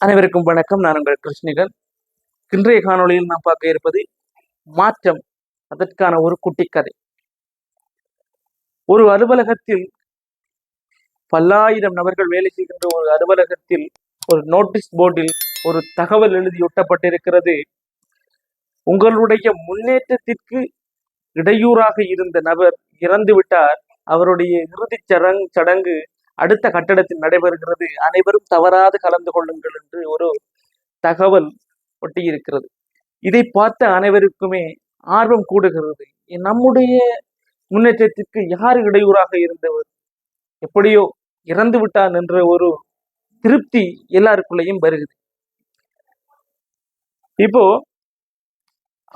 அனைவருக்கும் வணக்கம். நான் உங்கள் கிருஷ்ணிகன். இன்றைய காணொளியில் நாம் பார்க்க இருப்பது மாற்றம். அதற்கான ஒரு குட்டி கதை ஒரு அலுவலகத்தில் பல்லாயிரம் நபர்கள் வேலை செய்கின்ற ஒரு அலுவலகத்தில் ஒரு நோட்டீஸ் போர்டில் ஒரு தகவல் எழுதி ஒட்டப்பட்டிருக்கிறது. உங்களுடைய முன்னேற்றத்திற்கு இடையூறாக இருந்த நபர் இறந்து விட்டார் அவருடைய இறுதிச் சடங் சடங்கு அடுத்த கட்டடத்தில் நடைபெறுகிறது. அனைவரும் தவறாது கலந்து கொள்ளுங்கள் என்று ஒரு தகவல் ஒட்டியிருக்கிறது. இதை பார்த்த அனைவருக்குமே ஆர்வம் கூடுகிறது. நம்முடைய முன்னேற்றத்திற்கு யார் இடையூறாக இருந்தவர்? எப்படியோ இறந்து விட்டான் என்ற ஒரு திருப்தி எல்லாருக்குள்ளேயும் வருகிறது. இப்போ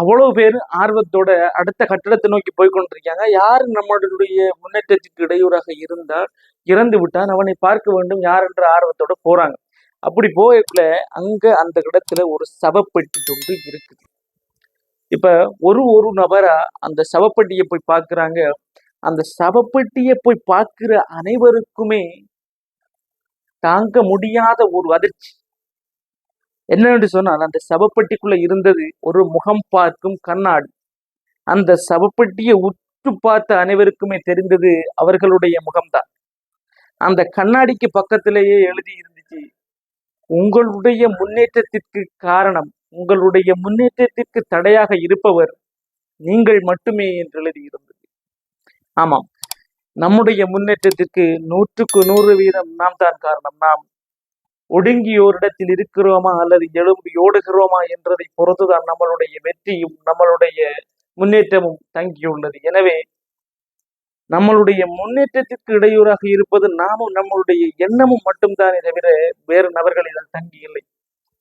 அவ்வளவு பேர் ஆர்வத்தோட அடுத்த கட்டடத்தை நோக்கி போய் கொண்டிருக்காங்க. யார் நம்மளுடைய முன்னேற்றத்துக்கு இடையூறாக இருந்தால் இறந்து விட்டான் அவனை பார்க்க வேண்டும் யார் என்ற ஆர்வத்தோட போறாங்க. அப்படி போகக்குள்ள அங்க அந்த இடத்துல ஒரு சவப்பெட்டி தொண்டு இருக்குது. இப்ப ஒரு ஒரு நபரா அந்த சவப்பெட்டியை போய் பார்க்குறாங்க. அந்த சவப்பெட்டியை போய் பார்க்கிற அனைவருக்குமே தாங்க முடியாத ஒரு அதிர்ச்சி. என்னவென்று சொன்னால் அந்த சவப்பெட்டிக்குள்ள இருந்தது ஒரு முகம் பார்க்கும் கண்ணாடி. அந்த சவப்பெட்டியை உற்று பார்த்த அனைவருக்குமே தெரிந்தது அவர்களுடைய முகம்தான். அந்த கண்ணாடிக்கு பக்கத்திலேயே எழுதி இருந்துச்சு உங்களுடைய முன்னேற்றத்திற்கு காரணம் உங்களுடைய முன்னேற்றத்திற்கு தடையாக இருப்பவர் நீங்கள் மட்டுமே என்று எழுதி இருந்தது. ஆமாம் நம்முடைய முன்னேற்றத்திற்கு நூற்றுக்கு நூறு வீதம் நாம் தான் காரணம். நாம் ஒடுங்கியோரிடத்தில் இருக்கிறோமா அல்லது எழும்பி ஓடுகிறோமா என்றதை பொறுத்துதான் நம்மளுடைய வெற்றியும் நம்மளுடைய முன்னேற்றமும் தங்கியுள்ளது. எனவே நம்மளுடைய முன்னேற்றத்திற்கு இடையூறாக இருப்பது நாமும் நம்மளுடைய எண்ணமும் மட்டும்தானே தவிர வேறு நபர்கள் இதில் தங்கி இல்லை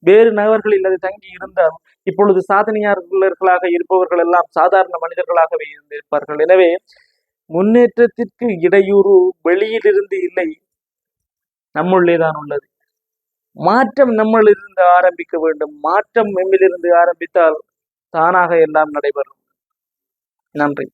வேறு நபர்களில் அது தங்கி இருந்தால் இப்பொழுது சாதனையாளர்களாக இருப்பவர்கள் எல்லாம் சாதாரண மனிதர்களாகவே இருந்திருப்பார்கள். எனவே முன்னேற்றத்திற்கு இடையூறு வெளியிலிருந்து இல்லை நம்முள்ளே தான் உள்ளது. மாற்றம் நம்மளிருந்து ஆரம்பிக்க வேண்டும். மாற்றம் நம்மிலிருந்து ஆரம்பித்தால் தானாக எல்லாம் நடைபெறும். நன்றி.